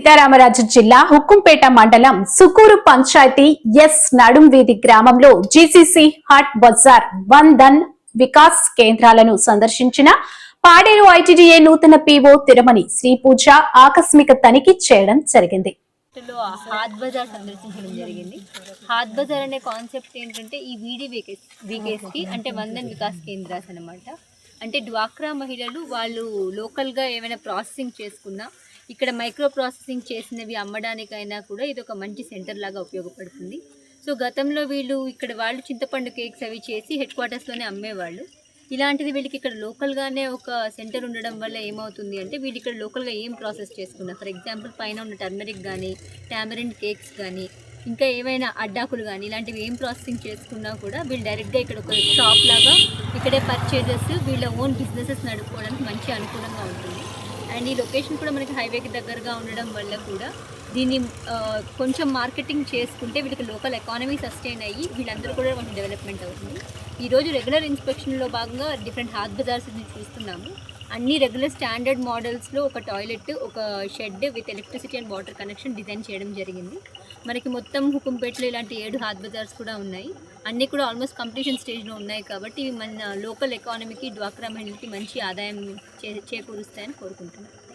సీతారామరాజు జిల్లా హుక్కుంపేట మండలం సుకూరు పంచాయతీ ఎస్ నడుం వీధి గ్రామంలో జీసీసీ హాట్ బజార్ వన్ దన్ వికాస్ కేంద్రాలను సందర్శించిన పాడేరు ఐటీడీఏ నూతన పీఓ తిరుమణి శ్రీ పూజ ఆకస్మిక తనిఖీ చేయడం జరిగింది. లో హాత్ బజార్ సందర్శించడం జరిగింది. హాత్ బజార్ అనే కాన్సెప్ట్ ఏంటంటే ఈ వీడి వీకేస్ వీకేస్కి అంటే వందన్ వికాస్ కేంద్రాస్ అనమాట అంటే డ్వాక్రా మహిళలు వాళ్ళు లోకల్గా ఏమైనా ప్రాసెసింగ్ చేసుకున్నా ఇక్కడ మైక్రో ప్రాసెసింగ్ చేసినవి అమ్మడానికైనా కూడా ఇది ఒక మంచి సెంటర్ లాగా ఉపయోగపడుతుంది. సో గతంలో వీళ్ళు ఇక్కడ వాళ్ళు చింతపండు కేక్స్ అవి చేసి హెడ్ క్వార్టర్స్లోనే అమ్మేవాళ్ళు. ఇలాంటిది వీళ్ళకి ఇక్కడ లోకల్గానే ఒక సెంటర్ ఉండడం వల్ల ఏమవుతుంది అంటే వీళ్ళు ఇక్కడ లోకల్గా ఏం ప్రాసెస్ చేసుకున్నారు? ఫర్ ఎగ్జాంపుల్ పైన ఉన్న టర్మరిక్ కానీ టామరిన్ కేక్స్ కానీ ఇంకా ఏవైనా అడ్డాకులు కానీ ఇలాంటివి ఏం ప్రాసెసింగ్ చేసుకున్నా కూడా వీళ్ళు డైరెక్ట్గా ఇక్కడ ఒక షాప్ లాగా ఇక్కడే పర్చేజెస్ వీళ్ళ ఓన్ బిజినెసెస్ నడుపుకోవడానికి మంచి అనుకూలంగా ఉంటుంది. అండ్ ఈ లొకేషన్ కూడా మనకి హైవేకి దగ్గరగా ఉండడం వల్ల కూడా దీన్ని కొంచెం మార్కెటింగ్ చేసుకుంటే వీళ్ళకి లోకల్ ఎకానమీ సస్టైన్ అయ్యి వీళ్ళందరూ కూడా కొంచెం డెవలప్మెంట్ అవుతుంది. ఈరోజు రెగ్యులర్ ఇన్స్పెక్షన్లో భాగంగా డిఫరెంట్ హాత్ బజార్స్ చూస్తున్నాము. అన్ని రెగ్యులర్ స్టాండర్డ్ మోడల్స్లో ఒక టాయిలెట్ ఒక shed with electricity and water connection design చేయడం జరిగింది. మనకి మొత్తం హుకుంపేటలో ఇలాంటి ఏడు హాత్ బజార్స్ కూడా ఉన్నాయి. అన్నీ కూడా ఆల్మోస్ట్ కంప్లీషన్ స్టేజ్లో ఉన్నాయి కాబట్టి మన లోకల్ ఎకానమీకి డ్వాక్రా మహిళలకి మంచి ఆదాయం చే చేకూరుస్తాయని కోరుకుంటున్నాను